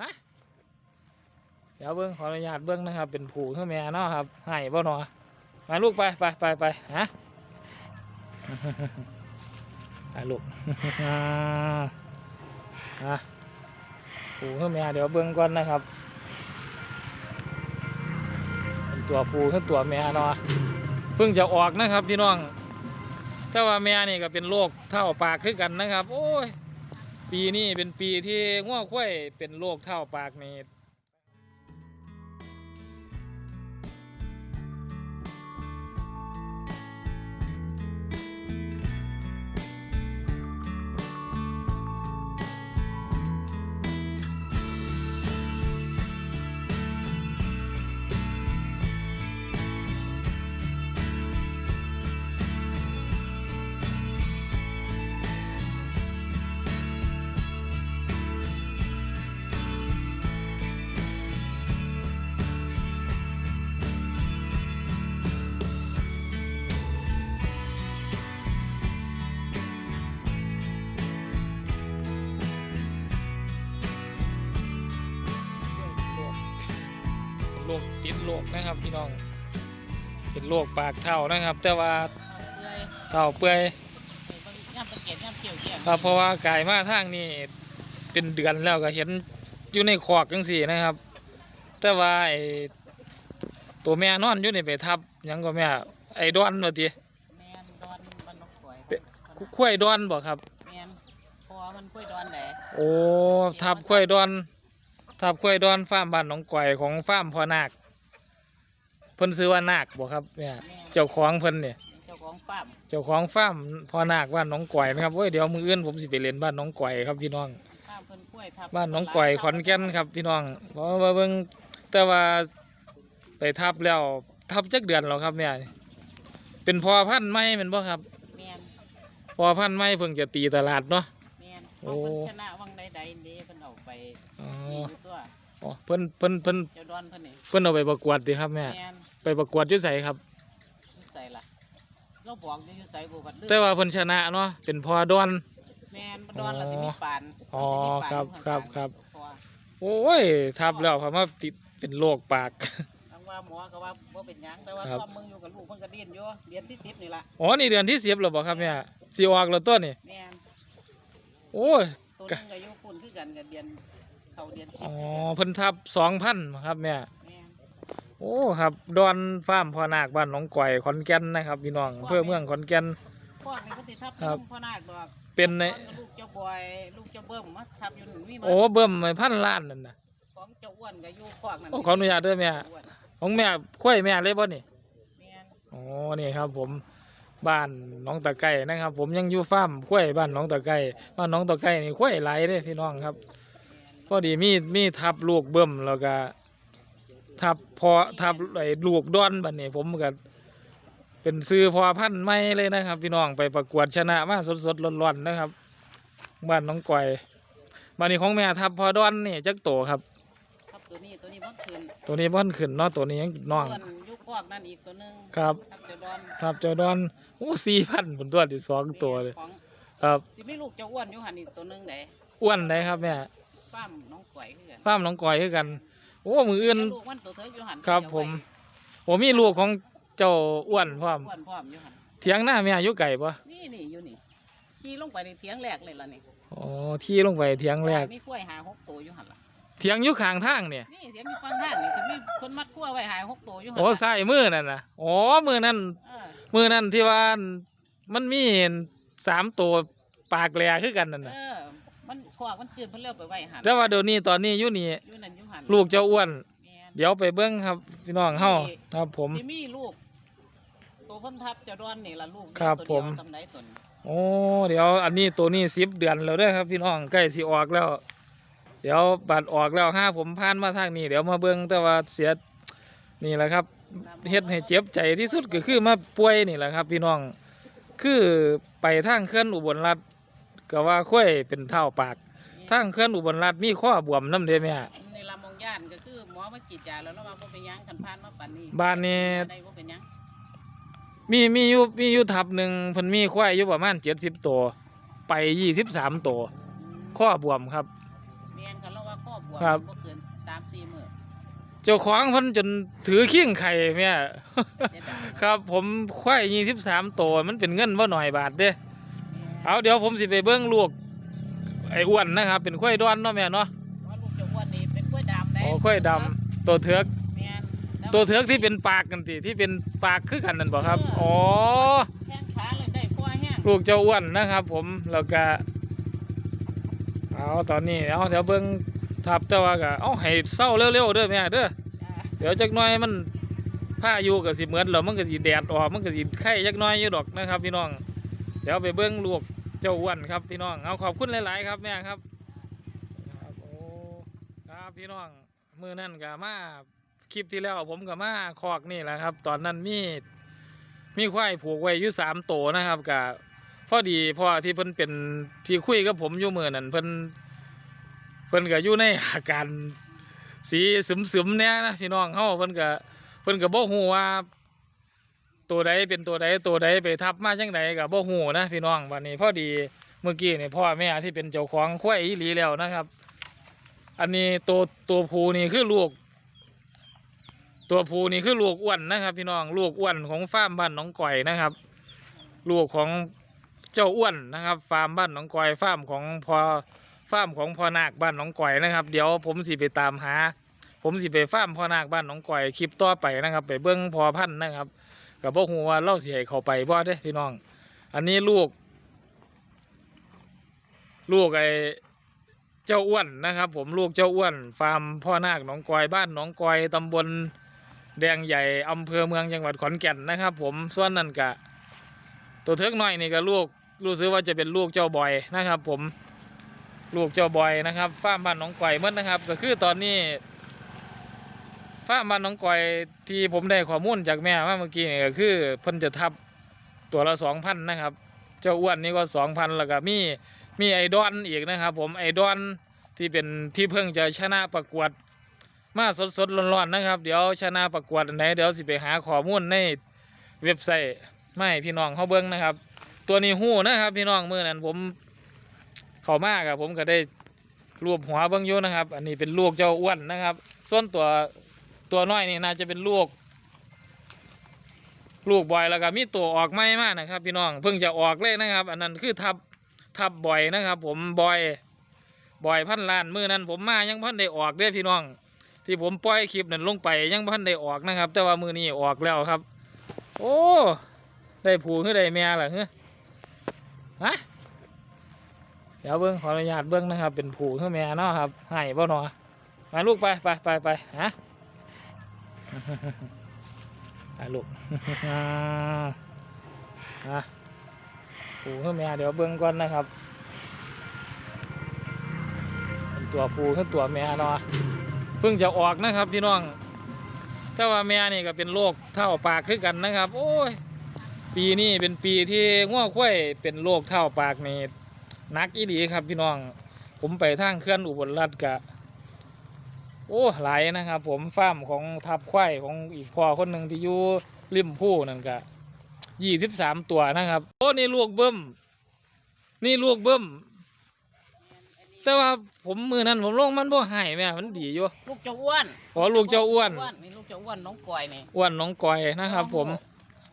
ฮะเดี๋ยวเบิ้งขออนุญาตเบิ้งนะครับ เป็นผูขึ้นแม่เนาะครับให้บ่หนอมาลูกไปไปไปไปฮะไปลูกฮะผูขึ้นแม่เดี๋ยวเบิ้งก่อนนะครับเป็นตัวผูขึ้นตัวแม่เนาะเพิ่งจะออกนะครับพี่น้องแต่ว่าแม่นี่ก็เป็นโรคเท่าปากคือกันนะครับ โอ้ย ปีนี้เป็นปีที่ง่วควายเป็นโรคเท่าปากนี่ โรคนะครับพี่น้อง เป็นโรคปากเท่านะครับ แต่ว่าเท่าเปื่อยย่ำตะเกียบย่ำเกี่ยวเกี่ยวครับเพราะว่ากายมาทางนี้เป็นเดือนแล้วก็เห็นอยู่ในขอกจังสี่นะครับ แต่ว่าไอ้ตัวแม่นอนอยู่ในไปทับหยังก็แม่ไอ้ดอนว่าติแมนดอนบันนกสวยคุ้วยดอนบ่ครับแมนพอมันกล้วยดอนแหละโอ้ทับคุ้วยดอนทับคุ้วยดอนฟาร์มบ้านหนองก่อยของฟาร์มพ่อนาค เพิ่นซื้อว่านาคบ่ครับเนี่ยแม่นเจ้าของเพิ่นเนี่ย เจ้าของฟาร์มเจ้าของฟาร์มพ่อนาคบ้านหนองก่อยนะครับโอ้ยเดี๋ยวมืออื่นผมสิไปเล่นบ้านหนองก่อยครับพี่น้อง ฟาร์มเพิ่นกล้วยทับบ้านหนองก่อยขอนแก่นครับพี่น้องเพราะว่าเบิ่งแต่ว่าไปทับแล้วทับจักเดือนแล้วครับเนี่ย เป็นพอพันธุ์ไหมแมันบ่ครับ แมนพอพันธุ์ไหมเพิ่งจะตีตลาดเนาะ แมนโอ้เขาเพิ่นชนะวังใดใดๆนี่เพิ่นเอาไปอ๋อนี่อยู่ตัว อ๋อเพิ่นเพิ่นเพิ่นเจ้าดอนเพิ่นนี่เพิ่นเอาไปประกวดดิครับแม่ แมน ไปประกวดอยู่ไสครับอยู่ใส่ล่ะเราบอกอยู่อยู่ใส่บ่บัดลืมแต่ว่าเพิ่นชนะเนาะเป็นพอดอน แมนบ่ดอนแล้วสิมีปานอ๋อมันสิมีปานครับอยู่ครับข้างๆครับ พอโอ้ยทับแล้วพอมาติดเป็นโรคปาก ทั้งว่าหมอก็ว่าบ่เป็นหยังแต่ว่าครับ ซ่อมมึงอยู่กับลูกเพิ่นก็เรียนอยู่เรียนที่10นี่ล่ะอ๋อนี่เดือนที่สิบแล้วบ่ครับเนี่ยสิออกแล้วตัวนี่แม่นโอ้ย ตัวหกะนึงก็อยู่ปุ่นคือกันกับเดือนเข้าเดือน10อ๋อเพิ่นทับสองพันครับแม่แม่น โอ้ครับดอนฟาร์มพ่อนาคบ้านหนองก่อยขอนแก่นนะครับพี่น้องอำเพื่อเมืองขอนแก่นพวกนี้เพิ่นสิทับครับลูกพ่อนาคดอกเป็นในตอลูกเจ้าบอยลูกเจ้าเบิ่มมาทับอยู่นั่นมีหมดโอ้เบิ่มไอ้พันล้านนั่นน่ะของเจ้าอ้วนก็อยู่พวกนั้นโอ้ขออนุญาตเด้อแม่อ้วนของแม่คุ้ยแม่เลยบ่นี่แม่นอ๋อนี่ครับ ผมบ้านหน้องตะไก่นะครับ ผมยังอยู่ฟาร์มคุ้ยบ้านหน้องตะไก่บ้านหน้องตะไก่นี่คุ้ยหลายเด้พี่น้องครับ พอดีมีมีทับลูกเบิ่มแล้วก็ ทับพอทับไอ้ลูกดอนบัดนี้ผมก็เป็นซื้อพอพันธุ์ไม่เลยนะครับ พี่น้องไปประกวดชนะมาสดๆร้อนๆนะครับ บ้านน้องก่อยบ้านนี้ของแม่ทับพอดอนนี่จักโตครับทับตัวนี้ตัวนี้บ่คืนตัวนี้บ่ทันขึ้นเนาะตัวนี้ยังน้องส่วนอยู่พวกนั้นอีกตัวหนึงครับทับเจ้าดอนทับเจ้าดอนโอ้สี่พันผลตัวที่สองตัวเลยของครับสิมีลูกเจ้าอ้วนอยู่หั่นอีกตัวหนึงไดอ้วนได้ครับแม่ฟาร์มน้องก๋วยคือกันฟาร์มน้องก่อยคือกัน โอ้มืออื่น ลูกมันตัวเถิกอยู่หั่นครับผมผมมีลูกของเจ้าอ้วนพร้อมอ้วนพร้อมอยู่หั่นเถียงหน้าแม่อยู่ไก่ปะนี่นี่อยู่นี่ขี่ลงไปในเถียงแรกเลยล่ะนี่อ๋อที่ลงไปเถียงแรกมีกล้วยหาหกตัวอยู่หั่นล่ะเถียงอยู่ข้างทางเนี่ยนี่เถียงมีฟังทางนี่สิมีคนมัดกล้วยไว้หาหกตัวอยู่หั่นโอ้ล่ะใส่มือนั่นนะอ๋อมือนั่นเออมือนั่นที่ว่ามันมีสามตัวปากแหลคือกันนั่นเอนะอ มันขวากมันจืดเพิ่นเลี้ยวไปไว้หันแต่ว่าเดี๋ยวนี้ตอนนี้อยู่นี่อยู่นั่นอยู่หันลูกเจ้าอ้วน แม่น เดี๋ยวไปเบิ้งครับพี่น้องเฮาครับผม สิมีลูกตัวเพิ่นทับเจะดอนนี่ล่ะลูกครับตัวเดียวผมสำไดตนโอ้เดี๋ยวอันนี้ตัวนี้สิบเดือนแล้วเด้อครับ พี่น้องใกล้สิออกแล้ว เดี๋ยวบัตรออกแล้วห้าผมผ่านมาทางนี้เดี๋ยวมาเบิ้งแต่ว่าเสียนี่แหละครับ เฮ็ดให้เจ็บใจที่สุดก็คือมาป่วยนี่แหละครับ พี่น้องคือไปทางเคลื่อนอุบลรัฐ ก็ว่าค่อยเป็นเท่าปากทางเคลื่อนอุบลรัฐมีข้อบวมน้ำเด้แม่ในลำมองย่านก็คือหมอมาฉีดยาแล้วแล้วมาบ่เป็นหยังคันผ่านมาปานนี้บ้านนี้ได้บ่เป็นหยังมีมีอยู่มีอยู่ทับหนึ่งเพิ่นมีควายอยู่ประมาณเจ็ดสิบตัวไปยี่สิบสามตัวอืมข้อบวมครับแม่นคันเราว่าข้อบววครับบ่เกินสามสี่มื้อเจ้าของเพิ่นจนถือเคียงไข่แม่เสียดายครับผมควายยี่สิบสามตัวมันเป็นเงินว่าหน่อยบาทเด้ เอาเดี๋ยวผมสิไปเบิ้งลูกไอ้อ้วนนะครับ เป็นควายดอนเนาะแม่เนาะว่าลูกเจ้าอ้วนนี่เป็นกล้วยดำได้โอ้ควายดำตัวเถือกแม่นแตัวเถือกที่เป็นปากกันติที่เป็นปากคือกันนั่นบ่ครับอ๋อแข้งขาเลยได้พ่อแห้งลูกเจ้าอ้วนนะครับ ผมแล้วก็เอาตอนนี้เอาเดี๋ยวเบิ้งทับแต่ว่าก็เอาให้เศร้าเร็วๆเด้อแม่เด้อจ้าเดี๋ยวจักหน่อยมันผ้าอยู่กับสิเหมือนแล้วมันก็สิแดดออกมันก็สิไข่จักหน่อยอยู่ดอกนะครับ พี่น้องเดี๋ยวไปเบิ้งลูก เจ้าอ้วนครับพี่น้องเอาขอบคุณหลาย ๆ ครับแม่ครับครับโอ้ครับพี่น้องมือนั่นก็มาคลิปที่แล้วผมก็มาคอกนี่แหละครับ ตอนนั้นมีมีควายผูกไว้อยู่สามโตนะครับกะพอดีพ่อที่เพิ่นเป็นที่คุยกับผมอยู่มือนั่นเพิ่นเพิ่นก็อยู่ในอาการสีซึมๆเนี่ยนะพี่น้องเฮาเพิ่นก็เพิ่นก็บ่ฮู้ว่า ตัวใดเป็นตัวใดตัวใดไปทับมาจังใดก็บ่ฮู้นะพี่น้องวันนี้พอดีเมื่อกี้นี่พ่อแม่ที่เป็นเจ้าของควายอีหลีแล้วนะครับ อันนี้ตัวตัวผูนี่คือลูก ตัวผูนี่คือลูกอ้วนนะครับ พี่น้องลูกอ้วนของฟาร์มบ้านหนองก่อยนะครับ ลูกของเจ้าอ้วนนะครับ ฟาร์มบ้านหนองก่อยฟาร์มของพอฟาร์มของพ่อนาคบ้านหนองก่อยนะครับ เดี๋ยวผมสิไปตามหา ผมสิไปฟาร์มพ่อนาคบ้านหนองก่อยคลิปต่อไปนะครับ ไปเบิ้องพอพันนะครับ กับพ่อฮูว่าเล่าเสิให้เขาไปบ่เด้พี่น้อง อันนี้ลูก ลูกไอ้เจ้าอ้วนนะครับ ผมลูกเจ้าอ้วน ฟาร์มพ่อนาคหนองกอยบ้านหนองกอยตำบลแดงใหญ่อำเภอเมืองจังหวัดขอนแก่นนะครับ ผมส่วนนั้นกะ ตัวเทิกน้อยนี่ก็ลูกรู้สึกว่าจะเป็นลูกเจ้าบอยนะครับ ผมลูกเจ้าบอยนะครับฟาร์มบ้านหนองกอยหมดนะครับ ก็คือตอนนี้ ฟ้ามบ้านหนองก่อยที่ผมได้ข้อมูลจากแม่มาเมื่อกี้นี่ก็คือเพิ่นจะทับตัวละสองพันนะครับ เจ้าอ้วนนี่ก็สองพันแล้วก็มีมีไอดอนอีกนะครับ ผมไอดอนที่เป็นที่เพิ่งจะชนะประกวด มาสดสดร้อนๆนะครับ เดี๋ยวชนะประกวดไหนเดี๋ยวสิไปหาข้อมูลในเว็บไซต์ไม่พี่น้องเขาเบิ้งนะครับ ตัวนี้หู้นะครับ พี่น้องมือนั้นผมเข้ามากครับผมก็ได้รวบหัวเบิ้งอยู่นะครับ อันนี้เป็นลูกเจ้าอ้วนนะครับ ส่วนตัว ตัวน้อยนี่น่าจะเป็นลูก ลูกบ่อยแล้วก็มีตัวออกไม่มากนะครับ พี่น้องเพิ่งจะออกเลยนะครับ อันนั้นคือทับทับบ่อยนะครับ ผมบ่อยบ่อยพันล้านมือนั้น ผมมายังพันได้ออกเด้พี่น้อง ที่ผมปล่อยคลิปนั้นลงไปยังพันได้ออกนะครับ แต่ว่ามือนี้ออกแล้วครับ โอ้ได้ผูขึ้นได้แม่เหรอเฮ้ฮะเดี๋ยวเบิ้งขออนุญาตเบิ้งนะครับ เป็นผูขึ้นแม่เนาะครับให้บ่หนอมาลูกไปไปไปไปฮะ ไปลูกอะผูขึ้นแม่เดี๋ยวเบิ้งก่อนนะครับตัวผูขึ้นตัวแม่เนาะเพิ่งจะออกนะครับพี่น้องแต่ว่าแม่นี่ก็เป็นโรคเท่าปากคือกันนะครับ โอ้ย ปีนี้เป็นปีที่ง่วงควายเป็นโรคเท่าปากนี่นักอีดีครับพี่น้อง ผมไปทางเคลื่อนอุบลรัฐกะ โอ้หลายนะครับ ผมฟาร์มของทับควายของอีกพ่อคนหนึ่งที่อยู่ริมผู้นั่นกะยี่สิบสามตัวนะครับ โอ้นี่ลูกเบิ้มนี่ลูกเบิ้มแต่ว่าผมมือนั้นผมลงมันบ่ใหายแม่มันดีอยู่ลูกเจ้าอ้วนขอลูกเจ้าอ้วนนี่ลูกเจ้าอ้วนน้องกอยนี่อ้วนน้องกอยนะครับ ผม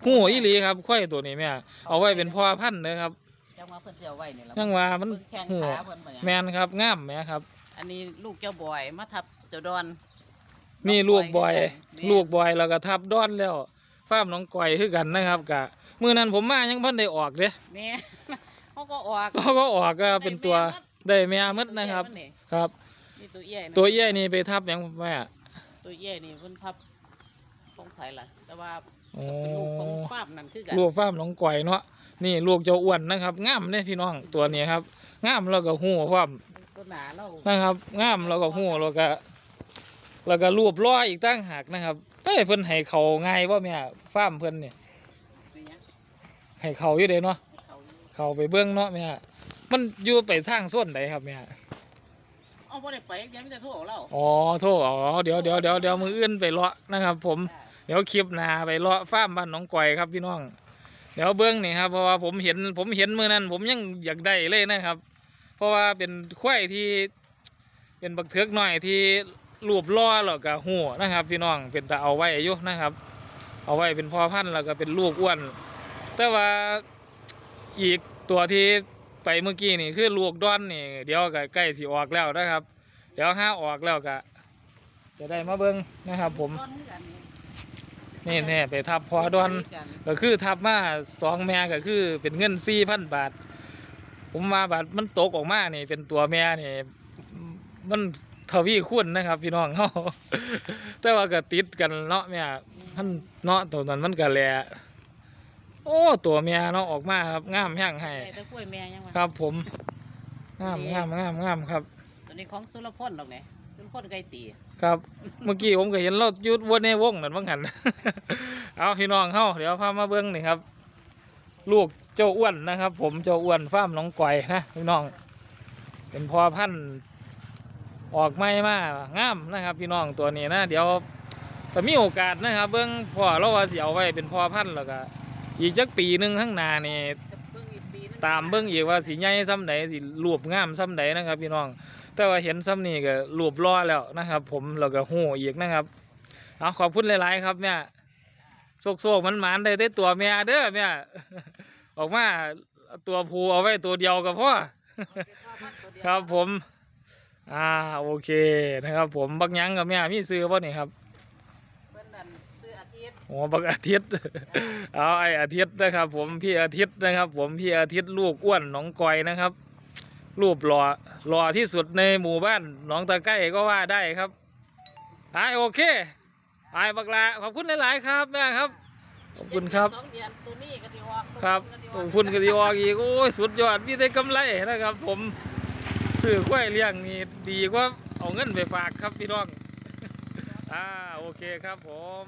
หูอีหลีครับควายตัวนี้แม่เอาไว้เป็นพ่อพันธุ์นะครับจังว่าเพิ่นสิเอาไว้นี่ล่ะยังว่ามันเพิ่แข้งหูขาเพิ่นบ่หยังแมนครับงามแม่ครับ อันนี้ลูกเจ้าบอยมาทับ เจ้าดอนนี่ลูกบอยน้งคือลูกบอยแล้วก็ทับดอนแล้วฟาร์มน้องก่อยคือกันนะครับกะมือนั้นผมมายังเพิ่นได้ออกเด้แม่เขาก็ออกเขาก็ออกก็เป็นตัวได้แม่มดนะครับ ตัวเอี้ยมัครับนี่ตัวเอี้ยนะตัวเอี้ยนี่ไปทับหยังแม่ตัวเอี้ยนี่เพิ่นทับของไผล่ะ แต่ว่าโอ้เป็นลูกของฟาร์มนั่นคือกันลูกฟาร์มน้องก่อยเนาะนี่ลูกเจ้าอ้วนนะครับงามเนี่ยพี่น้องตัวนี้ครับงามแล้วก็หูพร้อมตัวหนาเรานะครับงามแล้วก็หูแล้วก็ แล้วก็รูปล้ออีกตั้งหากนะครับเอ้ยเพิ่นให้เขาง่ายว่าแม่ฟาร์มเพิ่นเนี่ยเป็นหยังให้เขาอยู่เด้เนาะเขาอยู่เขาไปเบื้องเนาะแม่มันอยู่ไปทางส้นไหนครับแม่เอาบ่ได้ไปยังมีแต่โทรเราอ๋อโทษอ๋อเดี๋ยวเดี๋ยวเดี๋ยวเดี๋ยวมืออื่นไปเลาะนะครับ ผมเดี๋ยวคลิปหน้าไปเลาะฟาร์มบ้านหนองก่อยครับพี่น้องเดี๋ยวเบื้องนี่ครับเพราะว่าผมเห็นผมเห็นมือนั้น ผมยังอยากได้เลยนะครับ เพราะว่าเป็นควายที่เป็นบักเทือกหน่อยที่ รูปล่อแล้วก็หัวนะครับ พี่น้องเป็นตาเอาไว้อยู่นะครับ เอาไว้เป็นพ่อพันธุ์แล้วก็เป็นลูกอ้วน แต่ว่าอีกตัวที่ไปเมื่อกี้นี่คือลูกดอนนี่ เดี๋ยวก็ใกล้สิออกแล้วนะครับ เดี๋ยวห้าออกแล้วก็จะได้มาเบิ้งนะครับ ผมต้นคือกันนี่แน่ไปทับพอดอนก็คือทับมาสองแม่ก็คือเป็นเงินสี่พันบาท ผมมาบาทมันตกออกมานี่เป็นตัวแม่นี่มัน ทวีคูณนะครับ พี่น้องเขาแต่ว่าก็ติดกันเนาะแม่มันเนาะตัวนั้นมันก็แหละโอ้ตัวแม่เนาะออกมาครับงามแห้งให้แต่ตะกล้วยแม่ยังวะครับ ผมงามงามงามงามครับ ตัวนี้ของสุรพลดอกไหนสุรพลไก่ตีครับ เมื่อกี้ผมก็เห็นเราอยุดวนในวงนั่นบ้างหันเอาพี่น้องเข้าเดี๋ยวพามาเบิ้งนี่ครับ ลูกเจ้าอ้วนนะครับ ผมเจ้าอ้วนฟาร์มหน้องก่อยนะพี่น้อง เป็นพอพันธุ์ ออกไม่มางามนะครับ พี่น้องตัวนี้นะเดี๋ยวถ้ามีโอกาสนะครับ เบิ้องพ่อเราว่าเสิเอาไว้เป็นพ่อพันธุ์แล้วก็อีกจักปีหนึ่งข้างหน้านี่ตามเบิ้องอีกว่าสีใหญ่ซ้ำใดสีรวบงามซ้ำใดนะครับ พี่น้อง แต่ว่าเห็นซ้ำนี่ก็รวบล้อแล้วนะครับ ผมแล้วก็หูอีกนะครับเอาขอบคุณหลาย ๆ ครับเนี่ยโซกโซกมันหมานได้ได้ตัวเมียเด้อเนี่ยออกมาตัวผูเอาไว้ตัวเดียวกับพ่อครับผม อ่าโอเคนะครับ ผมบักหยังกับแม่มีซื้อป่ะนี่ครับเพิ่นนั่นซื้ออาทิตย์โอ้บักอาทิตย์ เอาไออาทิตย์นะครับ ผมพี่อาทิตย์นะครับ ผมพี่อาทิตย์ลูกอ้วนหนองกอยนะครับ รูปหล่อหล่อที่สุดในหมู่บ้านหนองตะไก้ก็ว่าได้ครับไอโอเคไอบักลาขอบคุณหลาย ๆ ครับแม่ครับขอบคุณครับ สองเดือนตัวนี้ก็สิออกตัวครับนี้ขก็อบสิกคุณกติออกอีกโอ้ยสุดยอดมีแต่กำไรนะครับ ผม ซื้อควยเลี้ยงนี่ดีกว่าเอาเงินไปฝากครับพี่น้อง อ่าโอเคครับผม